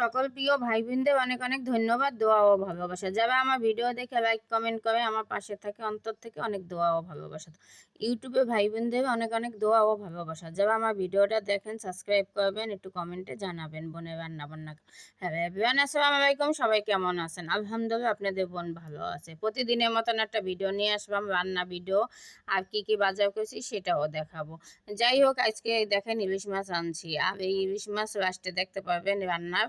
সকল প্রিয় ভাই বোনদের অনেক অনেক ধন্যবাদ, দোয়া ও ভালোবাসা। যারা আমার ভিডিও দেখে লাইক কমেন্ট করে, আমার পাশে থাকে, অন্তর থেকে অনেক দোয়া ও ভালোবাসা। ইউটিউবে ভাই বোনদের অনেক অনেক দোয়া ও ভালোবাসা। যারা আমার ভিডিওটা দেখেন সাবস্ক্রাইব করবেন, একটু কমেন্টে জানাবেন, বোনের রান্না বান্না হ্যাঁ আসসালামু আলাইকুম, সবাই কেমন আছেন? আলহামদুলিল্লাহ, আপনাদের বোন ভালো আছে। প্রতিদিনের মতন একটা ভিডিও নিয়ে আসলাম, রান্না ভিডিও। আর কি কি বাজার করেছি সেটাও দেখাবো। যাই হোক, আজকে দেখেন ইলিশ মাছ আনছি। আর এই ইলিশ মাছ লাস্টে দেখতে পাবেন রান্নার।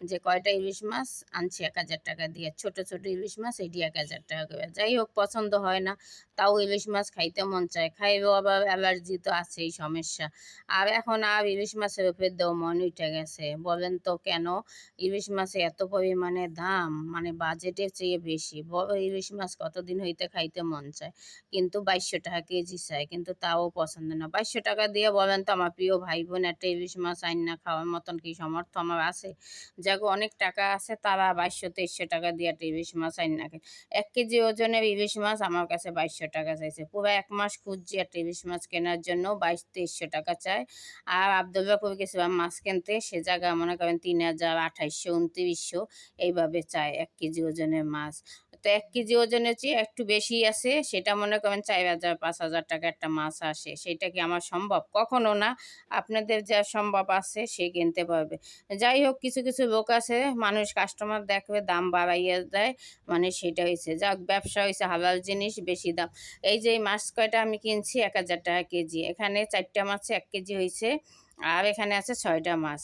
যে কয়টা ইলিশ মাছ আনছি এক হাজার টাকা দিয়ে। ছোট ছোট ইলিশ মাছ, এটি এক হাজার টাকা করে। যাই হোক, পছন্দ হয় না, তাও ইলিশ মাছ খাইতে মন চায়। খাইবেও আবার অ্যালার্জি তো আছেই, সমস্যা। আর এখন আর ইলিশ মাছের উপরে দেও মন উঠে গেছে। বলেন তো কেন? ইলিশ মাছে এত পরিমাণে দাম মানে বাজেটের চেয়ে বেশি। বড় ইলিশ মাছ কতদিন হইতে খাইতে মন চায়? কিন্তু বাইশশো টাকা কেজি চাই কিন্তু তাও পছন্দ না। বাইশশো টাকা দিয়ে বলেন তো, আমার প্রিয় ভাই বোন, একটা ইলিশ মাছ আইন না খাওয়ার মতন কি সমর্থ আমার আছে? যাকে অনেক টাকা আছে, তারা বাইশশো, তেইশশো টাকা দিয়ে একটা ইলিশ মাছ আইন না খায়। এক কেজি ওজনের ইলিশ মাছ আমার কাছে বাইশশো টাকা চাইছে। পুরো এক মাস খুঁজছি একটা ইলিশ মাছ কেনার জন্য, বাইশ, তেইশশো টাকা চাই আর আবদুল্লাপুর গেছিলাম মাছ কিনতে, সে জায়গায় মনে করেন তিন হাজার, আঠাইশশো, উনত্রিশশো, এইভাবে চায় এক কেজি ওজনের মাছ। তো এক কেজি ওজনের চেয়ে একটু বেশি আছে, সেটা মনে করেন চার হাজার, পাঁচ হাজার টাকা একটা মাছ আসে। সেটা কি আমার সম্ভব? কখনো না। আপনাদের যা সম্ভব আছে, সে কিনতে পারবে। যাই হোক, কিছু কিছু লোক আছে, মানুষ কাস্টমার দেখবে, দাম বাড়াইয়া দেয় মানে সেটা হয়েছে যাক, ব্যবসা হয়েছে হালাল জিনিস, বেশি দাম। এই যে মাছ কয়টা আমি কিনছি? এক হাজার টাকা কেজি। এখানে চারটা মাছে এক কেজি হয়েছে আর এখানে আছে ছয়টা মাছ।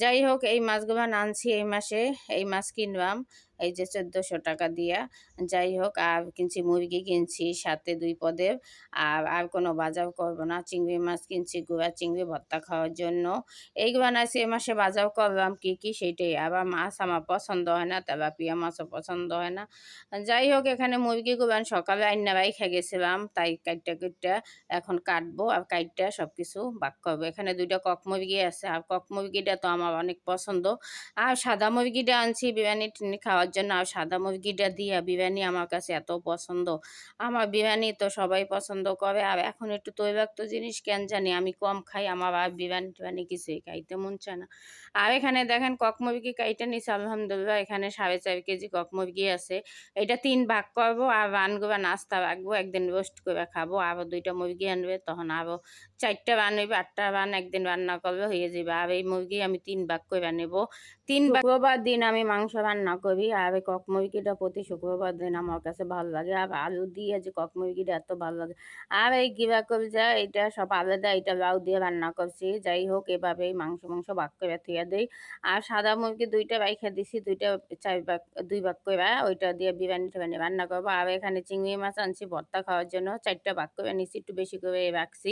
যাই হোক এই মাছগুলো আনছি এই মাসে। এই মাছ কিনলাম, এই যে চোদ্দোশো টাকা দিয়া। যাই হোক আর কিনছি মুরগি কিনছি সাথে দুই পদের। আর আর কোনো বাজার করব না। চিংড়ি মাছ কিনছি গুঁড়া, চিংড়ি ভর্তা খাওয়ার জন্য। এইগুলো নাইছি এ মাসে বাজার করলাম কি কি সেইটাই। আবার মাছ আমার পছন্দ হয় না, তেলাপিয়া মাছও পছন্দ হয় না। যাই হোক এখানে মুরগি গুবান সকালে আইনা খেয়ে গেছিলাম। তাই কাইটটা কুটটা এখন কাটবো আর কাইটটা সব কিছু বাক করব। এখানে দুইটা কক মুরগি আছে, আর কক মুরগিটা তো আমার অনেক পছন্দ। আর সাদা মুরগিটা আনছি বিরিয়ানি খাওয়ার জন্য, আর সাদা মুরগিটা দিয়ে বিরিয়ানি আমার কাছে এত পছন্দ। আমার বিরিয়ানি তো সবাই পছন্দ করে, আর এখন একটু তৈলাক্ত জিনিস কেন জানি, আমি কম খাই, আমার আর বিরিয়ানি টিরানি কিছুই খাইতে মন চায় না। আর এখানে দেখেন কক মুরগি কাইটে নিছে, আলহামদুলিল্লাহ এখানে সাড়ে চার কেজি কক মুরগি আছে। এটা তিন ভাগ করব, আর রান রানগুলো নাস্তা রাখব, একদিন রোস্ট করে খাব আরও দুইটা মুরগি আনবে, তখন আরও চারটা রান হইবে, আটটা রান একদিন রান্না করলে হয়ে যাবে। আর এই মুরগি আমি তিন ভাগ করে নেব। তিন শুক্রবার দিন আমি মাংস রান্না করি। আর এই কক মুরগিটা প্রতি শুক্রবার দিন আমার কাছে ভালো লাগে। আর আলু দিয়ে যে কক মুরগিটা এত ভালো লাগে। আর এই গিরা কলজা এটা সব আলাদা এটা লাউ দিয়ে রান্না করছি। যাই হোক এভাবেই মাংস মাংস ভাগ করে থুয়ে দিই। আর সাদা মুরগি দুইটা রাইখা দিছি। দুইটা চার ভাগ দুই ভাগ করে ওইটা দিয়ে বিরিয়ানি টিরানি রান্না করব। আর এখানে চিংড়ি মাছ আনছি ভর্তা খাওয়ার জন্য। চারটা ভাগ করে নিছি একটু বেশি করে রাখছি।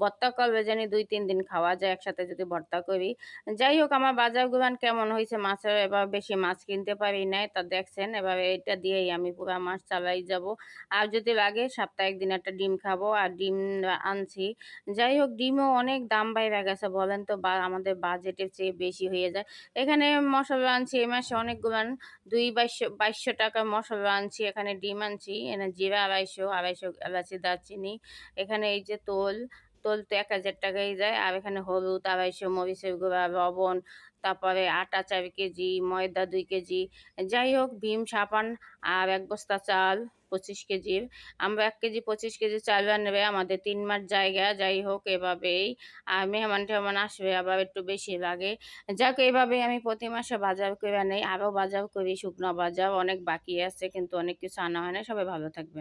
ভর্তা করবে জানি দুই তিন দিন খাওয়া যায়। একসাথে যদি ভর্তা করি। যাই হোক, আমার বাজার গুবান কেমন হয়েছে? মাছের এবার বেশি মাছ কিনতে পারি নাই। তা দেখছেন, এবার এটা দিয়েই আমি পুরো মাছ চালাই যাব। আর যদি লাগে সপ্তাহে একদিন একটা ডিম খাব আর ডিম আনছি। যাই হোক, ডিমও অনেক দাম বাইরে গেছে, বলেন তো বা আমাদের বাজেটের চেয়ে বেশি হয়ে যায়। এখানে মশলা আনছি, এই মাসে অনেকগুলো দুই বাইশশো বাইশশো টাকার মশলা আনছি। এখানে ডিম আনছি এখানে জিরা আড়াইশো আড়াইশো এলাচি দারচিনি। এখানে এই যে তোল তোল তো এক হাজার টাকাই যায়। আর এখানে হলুদ, আড়াইশো, মরিচের গুঁড়া, লবণ, তারপরে আটা চার কেজি, ময়দা দুই কেজি। যাই হোক, ভীম, সাবান আর এক বস্তা চাল পঁচিশ কেজির। আমরা এক কেজি পঁচিশ কেজি চাল নেবে আমাদের তিন মাস জায়গা। যাই হোক, এভাবেই আর মেহমান টেহমান আসবে, আবার একটু বেশি লাগে। যাক এইভাবেই আমি প্রতি মাসে বাজার করে নেই, আরও বাজার করি। শুকনো বাজার অনেক বাকি আছে, কিন্তু অনেক কিছু আনা হয় না। সবাই ভালো থাকবে